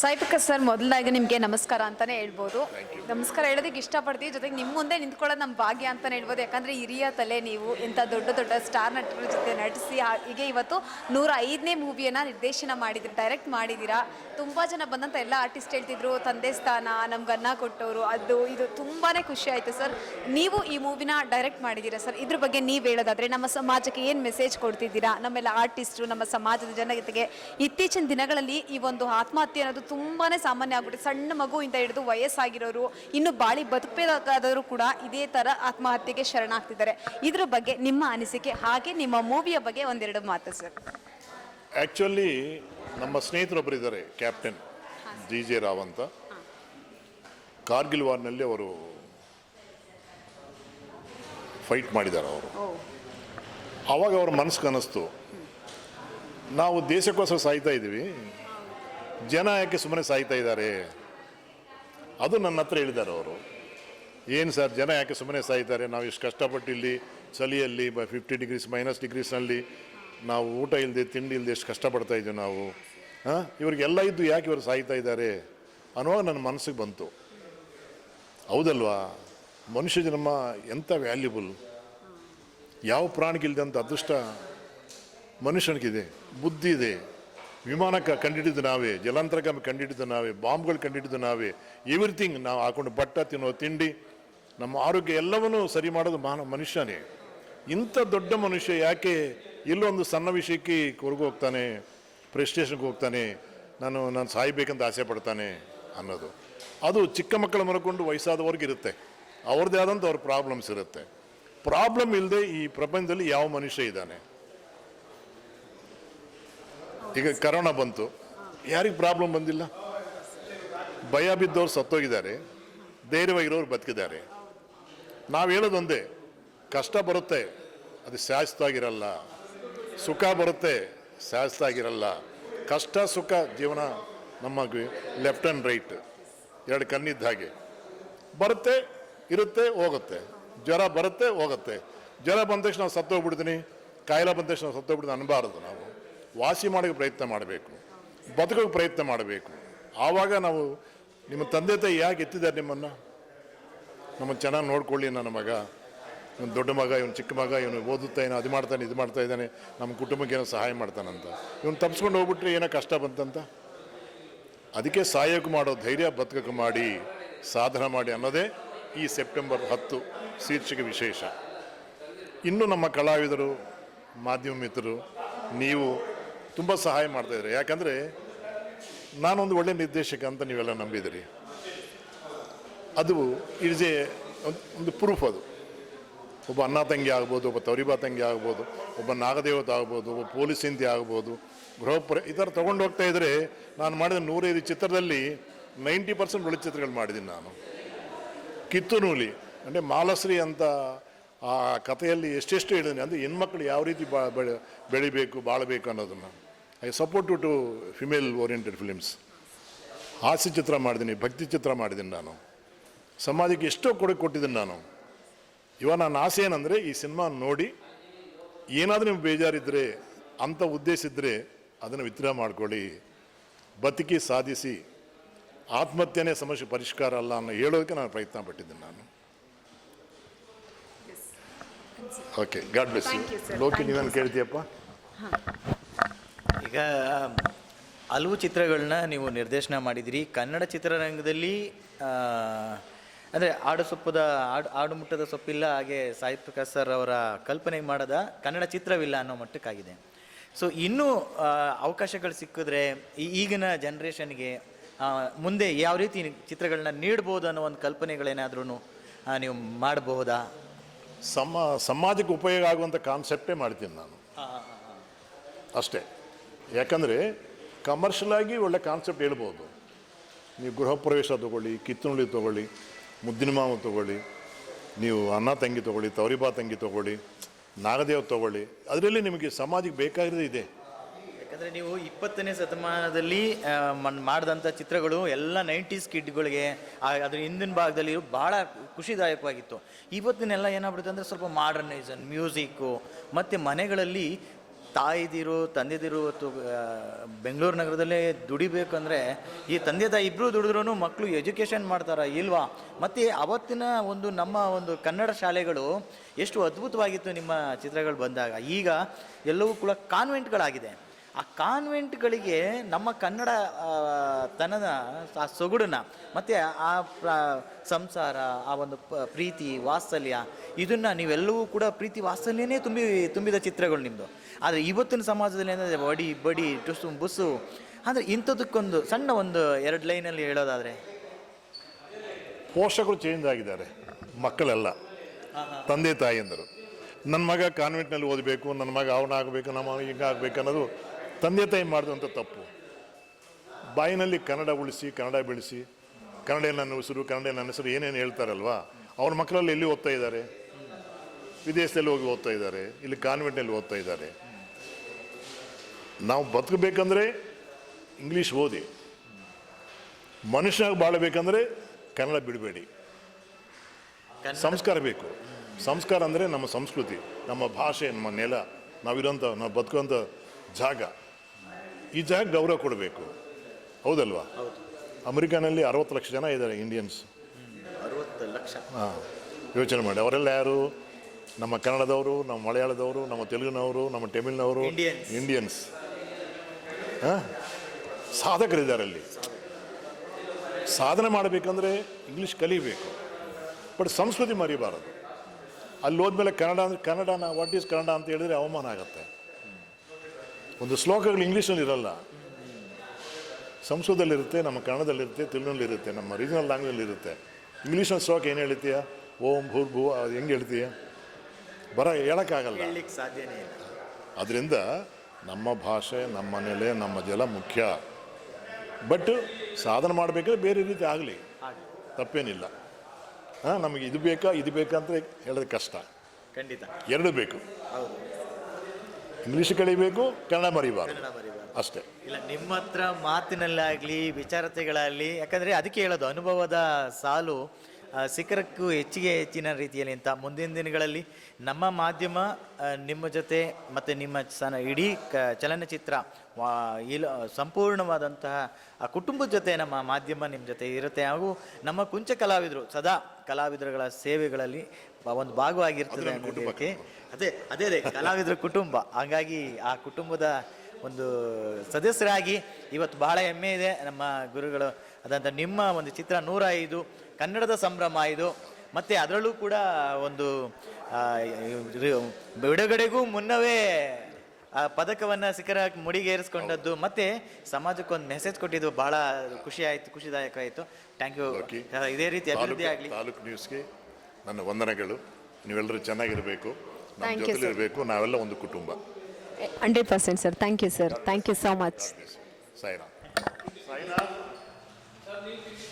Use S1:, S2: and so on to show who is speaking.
S1: ಸಾಯಿಪಿಕ sir ಮೊದಲಾಗಿ ನಿಮಗೆ ನಮಸ್ಕಾರ ಅಂತಾನೆ ಹೇಳ್ಬೋದು. ನಮಸ್ಕಾರ ಹೇಳೋದಕ್ಕೆ ಇಷ್ಟಪಡ್ತೀವಿ. ಜೊತೆಗೆ ನಿಮ್ಮ ಮುಂದೆ ನಿಂತ್ಕೊಳ್ಳೋದು ನಮ್ಮ ಭಾಗ್ಯ ಅಂತಾನೆ ಹೇಳ್ಬೋದು. ಯಾಕಂದ್ರೆ ಹಿರಿಯ ತಲೆ ನೀವು ಇಂಥ ದೊಡ್ಡ ದೊಡ್ಡ ಸ್ಟಾರ್ ನಟರ ಜೊತೆ ನಟಿಸಿ, ಹೀಗೆ ಇವತ್ತು ನೂರ ಐದನೇ ಮೂವಿಯನ್ನು ನಿರ್ದೇಶನ ಮಾಡಿದ್ರಿ ಡೈರೆಕ್ಟ್ ಮಾಡಿದ್ದೀರಾ ತುಂಬ ಜನ ಬಂದಂತ ಎಲ್ಲ ಆರ್ಟಿಸ್ಟ್ ಹೇಳ್ತಿದ್ರು, ತಂದೆ ಸ್ಥಾನ, ನಮ್ಗೆ ಅನ್ನ ಕೊಟ್ಟವರು, ಅದು, ಇದು ತುಂಬಾ ಖುಷಿ ಆಯಿತು ಸರ್. ನೀವು ಈ ಮೂವಿನ ಡೈರೆಕ್ಟ್ ಮಾಡಿದ್ದೀರಾ ಸರ್? ಇದ್ರ ಬಗ್ಗೆ ನೀವು ಹೇಳೋದಾದರೆ ನಮ್ಮ ಸಮಾಜಕ್ಕೆ ಏನು ಮೆಸೇಜ್ ಕೊಡ್ತಿದ್ದೀರಾ? ನಮ್ಮೆಲ್ಲ ಆರ್ಟಿಸ್ಟು ನಮ್ಮ ಸಮಾಜದ ಜನತೆಗೆ ಇತ್ತೀಚಿನ ದಿನಗಳಲ್ಲಿ ಈ ಒಂದು ಆತ್ಮಹತ್ಯೆ ಅನ್ನೋದು ತುಂಬಾನೇ ಸಾಮಾನ್ಯ ಆಗ್ಬಿಟ್ಟಿದೆ ಸಣ್ಣ ಮಗುವಿಂದ ಹಿಡಿದು ವಯಸ್ಸಾಗಿರೋರು ಇನ್ನು ಬಾಳಿ ಬದುಕಬೇಕಾದವರು ಕೂಡ ಇದೇ ತರ ಆತ್ಮಹತ್ಯೆಗೆ ಶರಣಾಗ್ತಿದ್ದಾರೆ. ಇದ್ರ ಬಗ್ಗೆ ನಿಮ್ಮ ಅನಿಸಿಕೆ ಹಾಗೆ ನಿಮ್ಮ ಮೂವಿಯ ಬಗ್ಗೆ ಒಂದೆರಡು ಮಾತು ಸರ್
S2: ಆ್ಯಕ್ಚುಲಿ ನಮ್ಮ ಸ್ನೇಹಿತರೊಬ್ಬರು ಇದ್ದಾರೆ ಕ್ಯಾಪ್ಟನ್ ಜಿ ಜೆ ರಾವ್ ಅಂತ. ಕಾರ್ಗಿಲ್ ವಾರ್ನಲ್ಲಿ ಅವರು ಫೈಟ್ ಮಾಡಿದ್ದಾರೆ ಅವರು. ಅವಾಗ ಅವ್ರ ಮನಸ್ಸು ಅನ್ನಿಸ್ತು ನಾವು ದೇಶಕ್ಕೋಸ್ಕರ ಸಾಯ್ತಾ ಇದ್ದೀವಿ. ಜನ ಯಾಕೆ ಸುಮ್ಮನೆ ಸಾಯ್ತಾ ಇದ್ದಾರೆ? ಅದು ನನ್ನ ಹತ್ರ ಹೇಳಿದ್ದಾರೆ ಅವರು. ಏನು ಸರ್, ಜನ ಯಾಕೆ ಸುಮ್ಮನೆ ಸಾಯ್ತಾರೆ? ನಾವು ಇಷ್ಟು ಕಷ್ಟಪಟ್ಟು ಇಲ್ಲಿ ಚಳಿಯಲ್ಲಿ ಬ ಫಿಫ್ಟಿ ಡಿಗ್ರೀಸ್ ಮೈನಸ್ ಡಿಗ್ರೀಸ್ನಲ್ಲಿ ನಾವು ಊಟ ಇಲ್ಲದೆ ತಿಂಡಿ ಇಲ್ಲದೆ ಎಷ್ಟು ಕಷ್ಟಪಡ್ತಾ ಇದ್ದೀವಿ ನಾವು? ಹಾಂ? ಇವ್ರಿಗೆಲ್ಲ ಇದ್ದು ಯಾಕೆ ಇವರು ಸಾಯ್ತಾ ಇದ್ದಾರೆ? ಅನ್ನುವಾಗ ನನ್ನ ಮನಸ್ಸಿಗೆ ಬಂತು. ಹೌದಲ್ವಾ? ಮನುಷ್ಯ ಜನ್ಮ ಎಂಥ ವ್ಯಾಲ್ಯೂಬಲ್ ಯಾವ ಪ್ರಾಣಿಗಿಲ್ದಂಥ ಅದೃಷ್ಟ ಮನುಷ್ಯನಿಗಿದೆ, ಬುದ್ಧಿ ಇದೆ. ವಿಮಾನ ಕಂಡಿಡಿದ ಕಂಡಿಡಿದ್ದು ನಾವೇ, ಜಲಾಂತರಗಾಮಿ ಕಂಡಿಡಿದ್ದು ನಾವೇ, ಬಾಂಬ್ಗಳು ಕಂಡಿಡಿದ್ದು ನಾವೇ ಎವ್ರಿಥಿಂಗ್ ನಾವು ಹಾಕೊಂಡು ಬಟ್ಟ ತಿನ್ನೋ ತಿಂಡಿ, ನಮ್ಮ ಆರೋಗ್ಯ ಎಲ್ಲವನ್ನೂ ಸರಿ ಮಾಡೋದು ಮಾನ, ಮನುಷ್ಯನೇ. ಇಂಥ ದೊಡ್ಡ ಮನುಷ್ಯ ಯಾಕೆ ಇಲ್ಲೊಂದು ಸಣ್ಣ ವಿಷಯಕ್ಕೆ ಕೊರಗು ಹೋಗ್ತಾನೆ ಪ್ರೆಸ್ಟೇಷನ್ಗೆ ಹೋಗ್ತಾನೆ, ನಾನು ನಾನು ಸಾಯ್ಬೇಕಂತ ಆಸೆ ಪಡ್ತಾನೆ ಅನ್ನೋದು. ಅದು ಚಿಕ್ಕ ಮಕ್ಕಳ ಮರಕೊಂಡು ವಯಸ್ಸಾದವ್ರಿಗೆ ಇರುತ್ತೆ. ಅವ್ರದ್ದೇ ಆದಂಥ ಅವ್ರ ಪ್ರಾಬ್ಲಮ್ಸ್ ಇರುತ್ತೆ. ಪ್ರಾಬ್ಲಮ್ ಇಲ್ಲದೆ ಈ ಪ್ರಪಂಚದಲ್ಲಿ ಯಾವ ಮನುಷ್ಯ ಇದ್ದಾನೆ? ಈಗ ಕರೋನಾ ಬಂತು. ಯಾರಿಗೆ ಪ್ರಾಬ್ಲಮ್ ಬಂದಿಲ್ಲ? ಭಯ ಬಿದ್ದವ್ರು ಸತ್ತೋಗಿದ್ದಾರೆ. ಧೈರ್ಯವಾಗಿರೋರು ಬದುಕಿದ್ದಾರೆ. ನಾವು ಹೇಳೋದೊಂದೇ, ಕಷ್ಟ ಬರುತ್ತೆ, ಅದು ಶಾಶ್ವತವಾಗಿರಲ್ಲ. ಸುಖ ಬರುತ್ತೆ, ಶಾಶ್ವತವಾಗಿರಲ್ಲ. ಕಷ್ಟ, ಸುಖ, ಜೀವನ ನಮ್ಮ ಲೆಫ್ಟ್ ಆ್ಯಂಡ್ ರೈಟ್ ಎರಡು ಕಣ್ಣಿದ್ದ ಹಾಗೆ. ಬರುತ್ತೆ, ಇರುತ್ತೆ, ಹೋಗುತ್ತೆ. ಜ್ವರ ಬರುತ್ತೆ, ಹೋಗುತ್ತೆ. ಜ್ವರ ಬಂದ ತಕ್ಷಣ ನಾವು ಸತ್ತೋಗ್ಬಿಡ್ತೀನಿ. ಕಾಯಿಲೆ ಬಂದ ತಕ್ಷಣ ಸತ್ತೋಗ್ಬಿಡ್ತೀನಿ ಅನ್ನಬಾರದು ನಾವು. ವಾಸಿ ಮಾಡೋಕ್ಕೆ ಪ್ರಯತ್ನ ಮಾಡಬೇಕು ಬದುಕೋಕ್ಕೆ ಪ್ರಯತ್ನ ಮಾಡಬೇಕು. ಆವಾಗ ನಾವು ನಿಮ್ಮ ತಂದೆ ತಾಯಿ ಯಾಕೆ ಎತ್ತಿದ್ದಾರೆ ನಿಮ್ಮನ್ನು? ನಮ್ಮನ್ನು ಚೆನ್ನಾಗಿ ನೋಡ್ಕೊಳ್ಳಿ ನನ್ನ ಮಗ. ಇವನು ದೊಡ್ಡ ಮಗ, ಇವನು ಚಿಕ್ಕ ಮಗ, ಇವನು ಓದುತ್ತಾ ಏನೋ ಅದು ಮಾಡ್ತಾನೆ, ಇದು ಮಾಡ್ತಾ ಇದ್ದಾನೆ, ನಮ್ಮ ಕುಟುಂಬಕ್ಕೆ ಏನೋ ಸಹಾಯ ಮಾಡ್ತಾನಂತ. ಇವನು ತಪ್ಪಿಸ್ಕೊಂಡು ಹೋಗ್ಬಿಟ್ರೆ ಏನೋ ಕಷ್ಟ ಬಂತಂತ? ಅದಕ್ಕೆ ಸಹಾಯಕ್ಕೆ ಮಾಡೋ ಧೈರ್ಯ ಬದುಕಕ್ಕೆ ಮಾಡಿ, ಸಾಧನ ಮಾಡಿ ಅನ್ನೋದೇ ಈ ಸೆಪ್ಟೆಂಬರ್ ಹತ್ತು ಶೀರ್ಷಿಕೆ ವಿಶೇಷ. ಇನ್ನು ನಮ್ಮ ಕಲಾವಿದರು, ಮಾಧ್ಯಮ ಮಿತ್ರರು, ನೀವು ತುಂಬ ಸಹಾಯ ಮಾಡ್ತಾಯಿದ್ರಿ ಯಾಕಂದರೆ ನಾನೊಂದು ಒಳ್ಳೆ ನಿರ್ದೇಶಕ ಅಂತ ನೀವೆಲ್ಲ ನಂಬಿದಿರಿ ಅದು ಇಟ್ಸ್ ಎ ಒಂದು ಪ್ರೂಫ್ ಅದು. ಒಬ್ಬ ಅಣ್ಣ ತಂಗಿ ಆಗ್ಬೋದು, ಒಬ್ಬ ತವರಿಬಾ ತಂಗಿ ಆಗ್ಬೋದು, ಒಬ್ಬ ನಾಗದೇವತ ಆಗ್ಬೋದು, ಒಬ್ಬ ಪೊಲೀಸ್ ಹಿಂದಿ ಆಗ್ಬೋದು, ಗೃಹ ಪ್ರ ಈ ಥರ ತೊಗೊಂಡು ಹೋಗ್ತಾ ಇದ್ದರೆ ನಾನು ಮಾಡಿದ ನೂರೈದು ಚಿತ್ರದಲ್ಲಿ ನೈಂಟಿ ಪರ್ಸೆಂಟ್ ಒಳ್ಳೆ ಚಿತ್ರಗಳು ಮಾಡಿದ್ದೀನಿ ನಾನು. ಕಿತ್ತು ನೂಲಿ, ಅಂದರೆ ಮಾಲಶ್ರೀ ಅಂತ ಆ ಕಥೆಯಲ್ಲಿ ಎಷ್ಟೆಷ್ಟು ಹೇಳಿದ್ದೀನಿ ಅಂದರೆ ಹೆಣ್ಮಕ್ಳು ಯಾವ ರೀತಿ ಬಾ ಬೆಳೆ ಬೆಳಿಬೇಕು, ಬಾಳಬೇಕು ಅನ್ನೋದನ್ನು. I support to to female oriented films ಹಾಸ್ಯ ಚಿತ್ರ ಮಾಡಿದ್ದೀನಿ ಭಕ್ತಿ ಚಿತ್ರ ಮಾಡಿದ್ದೀನಿ ನಾನು. ಸಮಾಜಕ್ಕೆ ಎಷ್ಟೋ ಕೊಡುಗೆ ಕೊಟ್ಟಿದ್ದೀನಿ ನಾನು. ಇವಾಗ ನನ್ನ ಆಸೆ ಏನಂದರೆ, ಈ ಸಿನಿಮಾ ನೋಡಿ, ಏನಾದರೂ ನಿಮ್ಗೆ ಬೇಜಾರಿದ್ದರೆ ಅಂಥ ಉದ್ದೇಶ ಇದ್ದರೆ ಅದನ್ನು ವಿತ್ಡ್ರಾ ಮಾಡ್ಕೊಳ್ಳಿ. ಬದುಕಿ ಸಾಧಿಸಿ, ಆತ್ಮಹತ್ಯೆನೇ ಸಮಸ್ಯೆ, ಪರಿಷ್ಕಾರ ಅಲ್ಲ ಅನ್ನೋ ಹೇಳೋದಕ್ಕೆ ನಾನು ಪ್ರಯತ್ನ ಪಟ್ಟಿದ್ದೀನಿ ನಾನು. Okay god bless.
S3: ಲೋಕಿ ನೀವೇನು ಕೇಳ್ತೀಯಪ್ಪ?
S4: ಈಗ ಹಲವು ಚಿತ್ರಗಳನ್ನ ನೀವು ನಿರ್ದೇಶನ ಮಾಡಿದಿರಿ. ಕನ್ನಡ ಚಿತ್ರರಂಗದಲ್ಲಿ ಅಂದರೆ ಆಡು ಸೊಪ್ಪದ ಆಡು ಆಡು ಮುಟ್ಟದ ಸೊಪ್ಪಿಲ್ಲ ಹಾಗೆ ಸಾಯಿ ಪ್ರಕಾಶ್ ಸರ್ ಅವರ ಕಲ್ಪನೆ ಮಾಡದ ಕನ್ನಡ ಚಿತ್ರವಿಲ್ಲ ಅನ್ನೋ ಮಟ್ಟಕ್ಕಾಗಿದೆ. ಸೊ ಇನ್ನೂ ಅವಕಾಶಗಳು ಸಿಕ್ಕಿದ್ರೆ ಈ ಈಗಿನ ಜನ್ರೇಷನ್ಗೆ ಮುಂದೆ ಯಾವ ರೀತಿ ಚಿತ್ರಗಳನ್ನ ನೀಡ್ಬೋದು ಅನ್ನೋ ಒಂದು ಕಲ್ಪನೆಗಳೇನಾದ್ರೂ ನೀವು ಮಾಡಬಹುದಾ?
S2: ಸಮ ಸಮಾಜಕ್ಕೆ ಉಪಯೋಗ ಆಗುವಂಥ ಕಾನ್ಸೆಪ್ಟೇ ಮಾಡ್ತೀನಿ ನಾನು. ಅಷ್ಟೇ. ಯಾಕಂದರೆ ಕಮರ್ಷಿಯಲ್ ಆಗಿ ಒಳ್ಳೆ ಕಾನ್ಸೆಪ್ಟ್ ಹೇಳ್ಬೋದು. ನೀವು ಗೃಹ ಪ್ರವೇಶ ತೊಗೊಳ್ಳಿ ಕಿತ್ತುನುಳಿ ತೊಗೊಳ್ಳಿ ಮುದ್ದಿನ ಮಾವು ತೊಗೊಳ್ಳಿ ನೀವು ಅನ್ನ ತಂಗಿ ತೊಗೊಳ್ಳಿ ತವರಿಬಾ ತಂಗಿ ತೊಗೊಳ್ಳಿ ನಾಗದೇವ್ ತೊಗೊಳ್ಳಿ ಅದರಲ್ಲಿ ನಿಮಗೆ ಸಮಾಜಕ್ಕೆ ಬೇಕಾಗಿರೋದು ಇದೆ.
S4: ಯಾಕಂದರೆ ನೀವು ಇಪ್ಪತ್ತನೇ ಶತಮಾನದಲ್ಲಿ ಮಾಡಿದಂಥ ಚಿತ್ರಗಳು ಎಲ್ಲ ನೈಂಟೀಸ್ ಕಿಡ್ಗಳಿಗೆ ಅದ್ರ ಹಿಂದಿನ ಭಾಗದಲ್ಲಿ ಭಾಳ ಖುಷಿದಾಯಕವಾಗಿತ್ತು. ಇವತ್ತಿನೆಲ್ಲ ಏನಾಗ್ಬಿಡುತ್ತೆ ಅಂದರೆ ಸ್ವಲ್ಪ ಮಾಡರ್ನೈಸನ್ ಮ್ಯೂಸಿಕ್ಕು ಮತ್ತು ಮನೆಗಳಲ್ಲಿ ತಾಯಿದಿರು, ತಂದೆದಿರು ಇವತ್ತು ಬೆಂಗಳೂರು ನಗರದಲ್ಲೇ ದುಡಿಬೇಕಂದ್ರೆ ಈ ತಂದೆ ತಾಯಿ ಇಬ್ಬರು ದುಡಿದ್ರೂ ಮಕ್ಕಳು ಎಜುಕೇಷನ್ ಮಾಡ್ತಾರಾ ಇಲ್ವಾ? ಮತ್ತು ಅವತ್ತಿನ ಒಂದು ನಮ್ಮ ಒಂದು ಕನ್ನಡ ಶಾಲೆಗಳು ಎಷ್ಟು ಅದ್ಭುತವಾಗಿತ್ತು ನಿಮ್ಮ ಚಿತ್ರಗಳು ಬಂದಾಗ. ಈಗ ಎಲ್ಲವೂ ಕೂಡ ಕಾನ್ವೆಂಟ್ಗಳಾಗಿದೆ. ಆ ಕಾನ್ವೆಂಟ್ಗಳಿಗೆ ನಮ್ಮ ಕನ್ನಡ ತನದ ಆ ಸೊಗಡನ್ನ, ಮತ್ತು ಆ ಸಂಸಾರ, ಆ ಒಂದು ಪ್ರೀತಿ, ವಾತ್ಸಲ್ಯ, ಇದನ್ನು ನೀವೆಲ್ಲವೂ ಕೂಡ ಪ್ರೀತಿ ವಾತ್ಸಲ್ಯನೇ ತುಂಬಿ, ತುಂಬಿದ ಚಿತ್ರಗಳು ನಿಮ್ಮದು ಆದರೆ ಇವತ್ತಿನ ಸಮಾಜದಲ್ಲಿ ಏನಂದರೆ ಬಡಿ ಬಡಿ, ಟುಸು ಬುಸು ಅಂದರೆ ಇಂಥದಕ್ಕೊಂದು ಸಣ್ಣ ಒಂದು ಎರಡು ಲೈನಲ್ಲಿ ಹೇಳೋದಾದರೆ?
S2: ಪೋಷಕರು ಚೇಂಜ್ ಆಗಿದ್ದಾರೆ, ಮಕ್ಕಳೆಲ್ಲ, ತಂದೆ ತಾಯಿಯಂದರು. ನನ್ನ ಮಗ ಕಾನ್ವೆಂಟ್ನಲ್ಲಿ ಓದಬೇಕು ನನ್ನ ಮಗ ಅವನಾಗಬೇಕು, ನಮ್ಮ ಹಿಂಗಾಗಬೇಕು ಅನ್ನೋದು ತಂದೆ ತಾಯಿ ಮಾಡಿದಂಥ ತಪ್ಪು. ಬಾಯಿನಲ್ಲಿ ಕನ್ನಡ ಉಳಿಸಿ ಕನ್ನಡ ಬೆಳೆಸಿ ಕನ್ನಡ ನನ್ನ ಉಸಿರು ಕನ್ನಡ ನನ್ನ ಹೆಸರು ಏನೇನು ಹೇಳ್ತಾರಲ್ವಾ? ಅವ್ರ ಮಕ್ಕಳಲ್ಲಿ ಎಲ್ಲಿ ಓದ್ತಾ ಇದ್ದಾರೆ? ವಿದೇಶದಲ್ಲಿ ಹೋಗಿ ಓದ್ತಾ ಇದ್ದಾರೆ ಇಲ್ಲಿ ಕಾನ್ವೆಂಟ್ನಲ್ಲಿ ಓದ್ತಾ ಇದ್ದಾರೆ. ನಾವು ಬದುಕಬೇಕಂದ್ರೆ ಇಂಗ್ಲೀಷ್ ಓದಿ. ಮನುಷ್ಯನಾಗಿ ಬಾಳಬೇಕಂದ್ರೆ ಕನ್ನಡ ಬಿಡಬೇಡಿ. ಸಂಸ್ಕಾರ ಬೇಕು. ಸಂಸ್ಕಾರ ಅಂದರೆ ನಮ್ಮ ಸಂಸ್ಕೃತಿ ನಮ್ಮ ಭಾಷೆ ನಮ್ಮ ನೆಲ. ನಾವಿರೋಂಥ ನಾವು ಬದುಕುವಂಥ ಜಾಗ. ಈ ಜಾಗ ಗೌರವ ಕೊಡಬೇಕು. ಹೌದಲ್ವಾ? ಅಮೆರಿಕಾನಲ್ಲಿ ಅರವತ್ತು ಲಕ್ಷ ಜನ ಇದ್ದಾರೆ ಇಂಡಿಯನ್ಸ್
S4: ಅರವತ್ತು ಲಕ್ಷ.
S2: ಹಾಂ ಯೋಚನೆ ಮಾಡಿ. ಅವರೆಲ್ಲ ಯಾರು? ನಮ್ಮ ಕನ್ನಡದವರು ನಮ್ಮ ಮಲಯಾಳದವರು ನಮ್ಮ ತೆಲುಗಿನವರು ನಮ್ಮ ತಮಿಳ್ನವರು. ಇಂಡಿಯನ್ಸ್ ಹಾಂ? ಸಾಧಕರಿದ್ದಾರೆ ಅಲ್ಲಿ. ಸಾಧನೆ ಮಾಡಬೇಕಂದ್ರೆ ಇಂಗ್ಲೀಷ್ ಕಲಿಬೇಕು. ಬಟ್ ಸಂಸ್ಕೃತಿ ಮರಿಬಾರದು. ಅಲ್ಲಿ ಹೋದ್ಮೇಲೆ ಕನ್ನಡ ಅಂದರೆ ಕನ್ನಡನ ವಾಟ್ ಈಸ್ ಕನ್ನಡ ಅಂತ ಹೇಳಿದ್ರೆ ಅವಮಾನ ಆಗುತ್ತೆ. ಒಂದು ಶ್ಲೋಕಗಳು ಇಂಗ್ಲೀಷಲ್ಲಿ ಇರಲ್ಲ. ಸಂಸ್ಕೃತದಲ್ಲಿರುತ್ತೆ ನಮ್ಮ ಕನ್ನಡದಲ್ಲಿರುತ್ತೆ ತೆಲುಗಿನಲ್ಲಿರುತ್ತೆ ನಮ್ಮ ರೀಜನಲ್ ಲ್ಯಾಂಗ್ವೇಜಲ್ಲಿ ಇರುತ್ತೆ ಇಂಗ್ಲೀಷ್ನಲ್ಲಿ ಶ್ಲೋಕ ಏನು ಹೇಳ್ತೀಯ? ಓಂ ಭೂರ್ ಅದು ಹೆಂಗೆ ಹೇಳ್ತೀಯ? ಬರ ಹೇಳೋಕ್ಕಾಗಲ್ಲ.
S4: ಸಾಧ್ಯನೇ ಇಲ್ಲ.
S2: ಅದರಿಂದ ನಮ್ಮ ಭಾಷೆ ನಮ್ಮ ನೆಲೆ ನಮ್ಮ ಜಲ ಮುಖ್ಯ. ಬಟ್ ಸಾಧನೆ ಮಾಡಬೇಕಾದ್ರೆ ಬೇರೆ ರೀತಿ ಆಗಲಿ. ತಪ್ಪೇನಿಲ್ಲ. ಹಾಂ ನಮಗೆ ಇದು ಬೇಕಾ ಇದು ಬೇಕಾ ಅಂತ ಹೇಳೋದು ಕಷ್ಟ.
S4: ಖಂಡಿತ.
S2: ಎರಡು ಬೇಕು.
S4: ಹೌದು.
S2: ಇಂಗ್ಲೀಷ್ ಕಲಿಬೇಕು ಕನ್ನಡ ಮರಿಬಾರ್ದು. ಅಷ್ಟೇ.
S4: ಇಲ್ಲ ನಿಮ್ಮ ಹತ್ರ ಮಾತಿನಲ್ಲಾಗಲಿ ವಿಚಾರತೆಗಳಾಗಲಿ ಯಾಕಂದರೆ ಅದಕ್ಕೆ ಹೇಳೋದು ಅನುಭವದ ಸಾಲು ಶಿಖರಕ್ಕೂ ಹೆಚ್ಚಿಗೆ ಹೆಚ್ಚಿನ ರೀತಿಯಲ್ಲಿ ಅಂತ ಮುಂದಿನ ದಿನಗಳಲ್ಲಿ ನಮ್ಮ ಮಾಧ್ಯಮ ನಿಮ್ಮ ಜೊತೆ ಮತ್ತು ನಿಮ್ಮ ಸನ ಇಡೀ ಕ ಚಲನಚಿತ್ರ ಇಲ್ಲ ಇಲ್ ಸಂಪೂರ್ಣವಾದಂತಹ ಆ ಕುಟುಂಬದ ಜೊತೆ ನಮ್ಮ ಮಾಧ್ಯಮ ನಿಮ್ಮ ಜೊತೆ ಇರುತ್ತೆ. ಹಾಗೂ ನಮ್ಮ ಕುಂಚ ಕಲಾವಿದರು ಸದಾ ಕಲಾವಿದರುಗಳ ಸೇವೆಗಳಲ್ಲಿ ಒಂದು ಭಾಗವಾಗಿರ್ತದೆ ಅನ್ನೋದಕ್ಕೆ ಅದೇ ಅದೇ ಅದೇ ಕಲಾವಿದರ ಕುಟುಂಬ. ಹಾಗಾಗಿ ಆ ಕುಟುಂಬದ ಒಂದು ಸದಸ್ಯರಾಗಿ ಇವತ್ತು ಬಹಳ ಹೆಮ್ಮೆ ಇದೆ. ನಮ್ಮ ಗುರುಗಳು ಅದಂತ ನಿಮ್ಮ ಒಂದು ಚಿತ್ರ ನೂರ ಐದು ಕನ್ನಡದ ಸಂಭ್ರಮ ಇದು. ಮತ್ತು ಅದರಲ್ಲೂ ಕೂಡ ಒಂದು ಬಿಡುಗಡೆಗೂ ಮುನ್ನವೇ ಆ ಪದಕವನ್ನು ಶಿಖರ ಮುಡಿಗೇರಿಸ್ಕೊಂಡದ್ದು. ಮತ್ತೆ ಸಮಾಜಕ್ಕೊಂದು ಮೆಸೇಜ್ ಕೊಟ್ಟಿದ್ದು ಬಹಳ ಖುಷಿ ಆಯಿತು ಖುಷಿದಾಯಕ ಆಯಿತು. Thank you. ಇದೇ ರೀತಿ ಅಭಿವೃದ್ಧಿ ಆಗಲಿ.
S2: ತಾಲೂಕು ನ್ಯೂಸ್ಗೆ ನನ್ನ ವಂದನೆಗಳು. ನೀವೆಲ್ಲರೂ ಚೆನ್ನಾಗಿರಬೇಕು. ಇರಬೇಕು ನಾವೆಲ್ಲ ಒಂದು ಕುಟುಂಬ.
S1: Hundred percent sir thank you sir thank you so much
S2: Sairam Hallelujah.